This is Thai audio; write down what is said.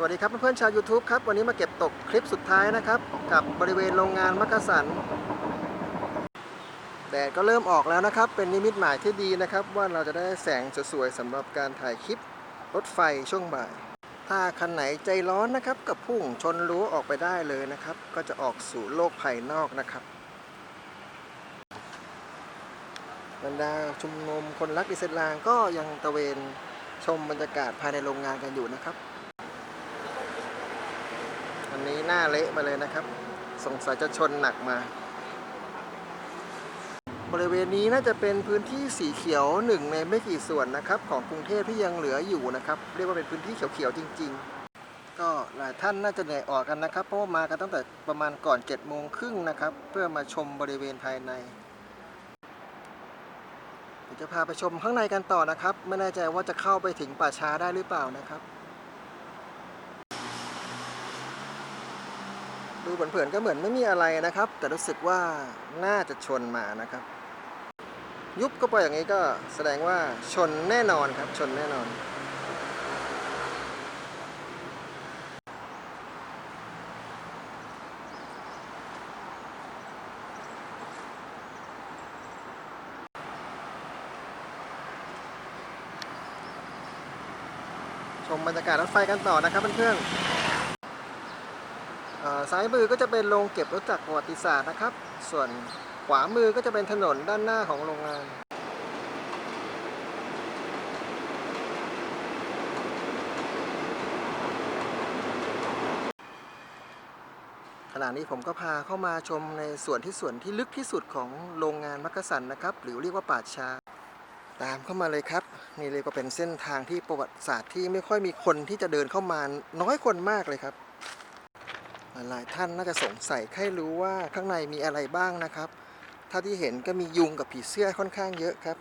สวัสดีครับเพื่อนๆชาว YouTube ครับ วันนี้มาเก็บตกคลิปสุดท้ายนะครับ กับบริเวณโรงงานมักกะสัน แดดก็เริ่มออกแล้วนะครับ เป็นนิมิตหมายที่ดีนะครับ ว่าเราจะได้แสงสวยๆสำหรับการถ่ายคลิปรถไฟช่วงบ่าย ถ้าคันไหนใจร้อนนะครับกับพุ่งชนรั้วออกไปได้เลยนะครับ ก็จะออกสู่โลกภายนอกนะครับบรรดาชุมนุมคนรักดิสลางก็ยังตระเวนชมบรรยากาศภายในโรงงานกันอยู่นะครับ นนี้หน้าเละมาเลยนะครับ สงสัยจะชนหนักมา บริเวณนี้น่าจะเป็นพื้นที่สีเขียวหนึ่งในไม่กี่ส่วนนะครับ ของกรุงเทพที่ยังเหลืออยู่นะครับ เรียกว่าเป็นพื้นที่เขียวๆจริง ๆ ก็หลายท่านน่าจะเหนื่อยออกกันนะครับ เพราะว่ามากันตั้งแต่ประมาณก่อน7จ็ดโมงครึ่งนะครับ เพื่อมาชมบริเวณภายในเดี๋ยวจะพาไปชมข้างในกันต่อนะครับ ไม่แน่ใจว่าจะเข้าไปถึงป่าช้าได้หรือเปล่านะครับ ดูเผินๆก็เหมือนไม่มีอะไรนะครับ แต่รู้สึกว่าน่าจะชนมานะครับ ยุบก็ไปอย่างนี้ก็แสดงว่าชนแน่นอนครับ ชนแน่นอน ชมบรรยากาศรถไฟกันต่อนะครับเพื่อนๆ ซ้ายมือก็จะเป็นโรงเก็บรถจักรประวัติศาสตร์นะครับ ส่วนขวามือก็จะเป็นถนนด้านหน้าของโรงงานขณะนี้ผมก็พาเข้ามาชมในส่วนที่ส่วนที่ลึกที่สุดของโรงงานมักกะสันนะครับ หรือเรียกว่าป่าชา ตามเข้ามาเลยครับ นี่เลยก็เป็นเส้นทางที่ประวัติศาสตร์ที่ไม่ค่อยมีคนที่จะเดินเข้ามาน้อยคนมากเลยครับ หลายท่านน่าจะสงสัยใครรู้ว่าข้างในมีอะไรบ้างนะครับ ถ้าที่เห็นก็มียุงกับผีเสื้อค่อนข้างเยอะครับ